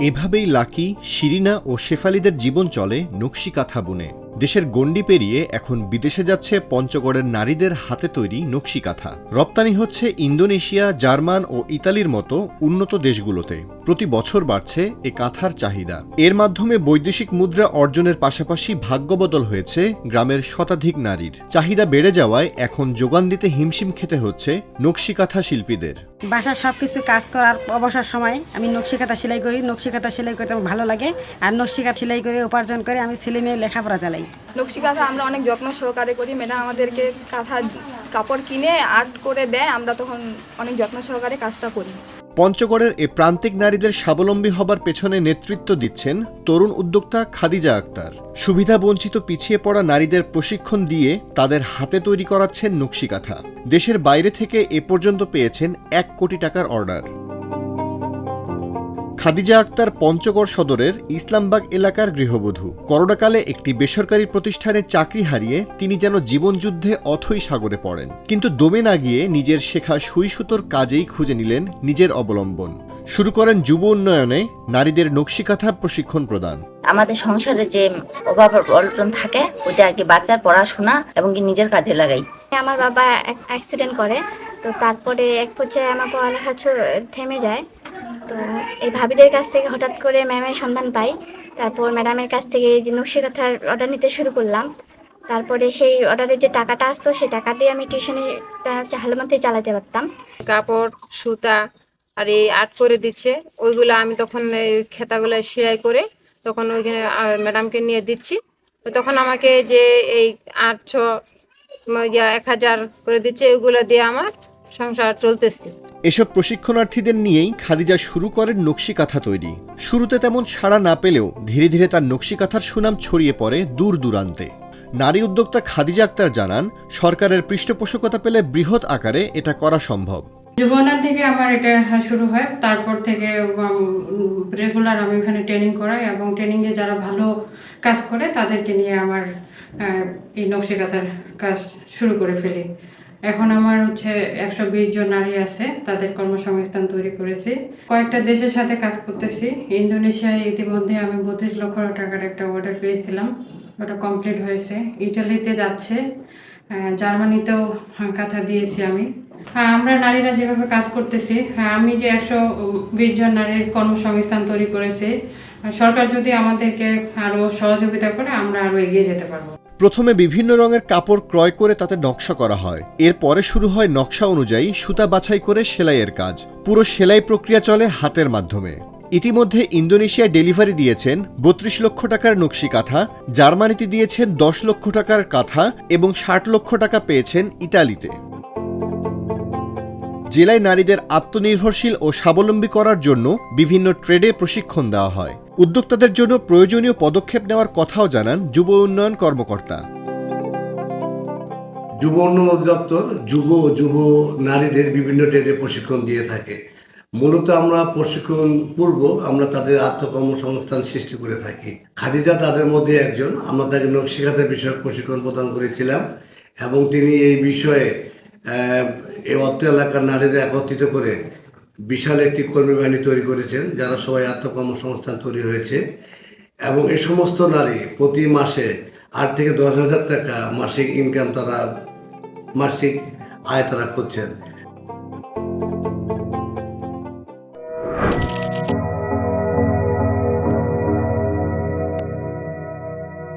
এভাবেই লাকি, শিরিনা ও শেফালিদের জীবন চলে নকশি কাঁথা বুনে। দেশের গণ্ডি পেরিয়ে এখন বিদেশে যাচ্ছে পঞ্চগড়ের নারীদের হাতে তৈরি নকশি কাঁথা রপ্তানি হচ্ছে ইন্দোনেশিয়া, জার্মান ও ইতালির মতো উন্নত দেশগুলোতে। প্রতি বছর বাড়ছে এ কাঁথার চাহিদা। এর মাধ্যমে বৈদেশিক মুদ্রা অর্জনের পাশাপাশি ভাগ্যবদল হয়েছে গ্রামের শতাধিক নারীর। চাহিদা বেড়ে যাওয়ায় এখন যোগান দিতে হিমশিম খেতে হচ্ছে নকশি কাঁথা শিল্পীদের। বাসার সব কিছু কাজ করার অবসর সময় আমি নকশি খাতা সেলাই করি নকশি খাতা সেলাই করতে আমার ভালো লাগে। আর নকশি খাতা সেলাই করে, উপার্জন করে আমি ছেলে মেয়ে লেখাপড়া চালাই। নকশি কাঁথা আমরা অনেক যত্ন সহকারে করি। ম্যাডাম আমাদেরকে কাঁথা, কাপড় কিনে, আর্ট করে দেয়। আমরা তখন অনেক যত্ন সহকারে কাজটা করি। পঞ্চগড়ের এ প্রান্তিক নারীদের স্বাবলম্বী হবার পেছনে নেতৃত্ব দিচ্ছেন তরুণ উদ্যোক্তা খাদিজা আক্তার। সুবিধা বঞ্চিত পিছিয়ে পড়া নারীদের প্রশিক্ষণ দিয়ে তাদের হাতে তৈরি করাচ্ছেন নকশিকাথা। দেশের বাইরে থেকে এ পর্যন্ত পেয়েছেন এক কোটি টাকার অর্ডার। খাদিজা আক্তার পঞ্চগড় সদরের ইসলামবাগ এলাকার গৃহবধূ। করোনাকালে একটি বেসরকারি প্রতিষ্ঠানে চাকরি হারিয়ে তিনি যেন জীবনযুদ্ধে অথই সাগরে পড়েন। কিন্তু দমে না গিয়ে নিজের শেখা সুই সুতোর কাজেই খুঁজে নিলেন নিজের অবলম্বন। শুরু করেন যুব উন্নয়নে নারীদের নকশিকাথা প্রশিক্ষণ প্রদান। আমাদের সংসারে যে অভাব অনটন থাকে ওইটা আর কি বাচ্চার পড়াশোনা এবং কি নিজের কাজে লাগাই। আমার বাবা অ্যাক্সিডেন্ট করে তো তারপরে এক পর্যায়ে আমার পড়ালেখা থেমে যায়। তো এই ভাবিদের কাছ থেকে হঠাৎ করে ম্যামের সন্ধান পাই। তারপর ম্যাডামের কাছ থেকে যে নকশি কথার অর্ডার নিতে শুরু করলাম। তারপরে সেই অর্ডারের যে টাকাটা আসতো, সেই টাকা দিয়ে আমি টিউশনিটা ভালো মতোই চালাতে পারতাম। কাপড়, সুতা আর এই আর্ট করে দিচ্ছে। ওইগুলো আমি তখন খেতাগুলো সেলাই করে তখন ওইখানে ম্যাডামকে নিয়ে দিচ্ছি। তো তখন আমাকে যে এই আটশো এক হাজার করে দিচ্ছে, ওইগুলো দিয়ে আমার সংসার চলতেছে। এসব প্রশিক্ষণার্থীদের নিয়েই খাদিজা শুরু করেন নকশিকাথা তৈরি। শুরুতে তেমন সাড়া না পেলেও ধীরে ধীরে তার নকশিকাথার সুনাম ছড়িয়ে পড়ে দূর দূরান্তে। নারী উদ্যোক্তা খাদিজা আক্তার জানান সরকারের পৃষ্ঠপোষকতা পেলে বৃহৎ আকারে এটা করা সম্ভব। যুবনাথ থেকে আমার এটা শুরু হয় তারপর থেকে রেগুলার আমি এখানে ট্রেনিং করাই এবং ট্রেনিংয়ে যারা ভালো কাজ করে তাদেরকে নিয়ে আমার এই নকশিকাথার কাজ শুরু করে ফেলি। এখন আমার হচ্ছে একশো বিশ জন নারী আছে, তাদের কর্মসংস্থান তৈরি করেছি। কয়েকটা দেশের সাথে কাজ করতেছি। ইন্দোনেশিয়ায় ইতিমধ্যে আমি বত্রিশ লক্ষ টাকার একটা অর্ডার পেয়েছিলাম। ওটা কমপ্লিট হয়েছে। ইটালিতে যাচ্ছে। জার্মানিতেও কাঁথা দিয়েছি আমি। হ্যাঁ আমরা নারীরা যেভাবে কাজ করতেছি আমি যে একশো বিশ জন নারীর কর্মসংস্থান তৈরি করেছি সরকার যদি আমাদেরকে আরও সহযোগিতা করে, আমরা আরও এগিয়ে যেতে পারব। প্রথমে বিভিন্ন রঙের কাপড় ক্রয় করে তাতে নকশা করা হয়। এরপরে শুরু হয় নকশা অনুযায়ী সুতা বাছাই করে সেলাইয়ের কাজ। পুরো সেলাই প্রক্রিয়া চলে হাতের মাধ্যমে। ইতিমধ্যে ইন্দোনেশিয়ায় ডেলিভারি দিয়েছেন বত্রিশ লক্ষ টাকার নকশি কাঁথা, জার্মানিতে দিয়েছেন দশ লক্ষ টাকার কাঁথা এবং ষাট লক্ষ টাকা পেয়েছেন ইতালিতে। জেলায় নারীদের আত্মনির্ভরশীল ও স্বাবলম্বী করার জন্য বিভিন্ন ট্রেডে প্রশিক্ষণ দেওয়া হয়। উদ্যোক্তাদের জন্য প্রয়োজনীয় পদক্ষেপ নেওয়ার কথাও জানান যুব উন্নয়ন কর্মকর্তা। যুব উন্নয়ন অধিদপ্তর যুব যুব নারীদের বিভিন্ন ট্রেডে প্রশিক্ষণ দিয়ে থাকে। মূলত আমরা প্রশিক্ষণ পূর্ব আমরা তাদের আত্মকর্মসংস্থান সৃষ্টি করে থাকি। খাদিজা তাদের মধ্যে একজন। আমরা তাকে নকশিকাতে বিষয়ক প্রশিক্ষণ প্রদান করেছিলাম এবং তিনি এই বিষয়ে এই অত্র এলাকার নারীদের একত্রিত করে বিশাল একটি কর্মী বাহিনী তৈরি করেছেন, যারা সবাই আত্মকর্মসংস্থান তৈরি হয়েছে। এবং এই সমস্ত নারী প্রতি মাসে আট থেকে দশ হাজার টাকা মাসিক ইনকাম তারা, মাসিক আয় তারা করছেন।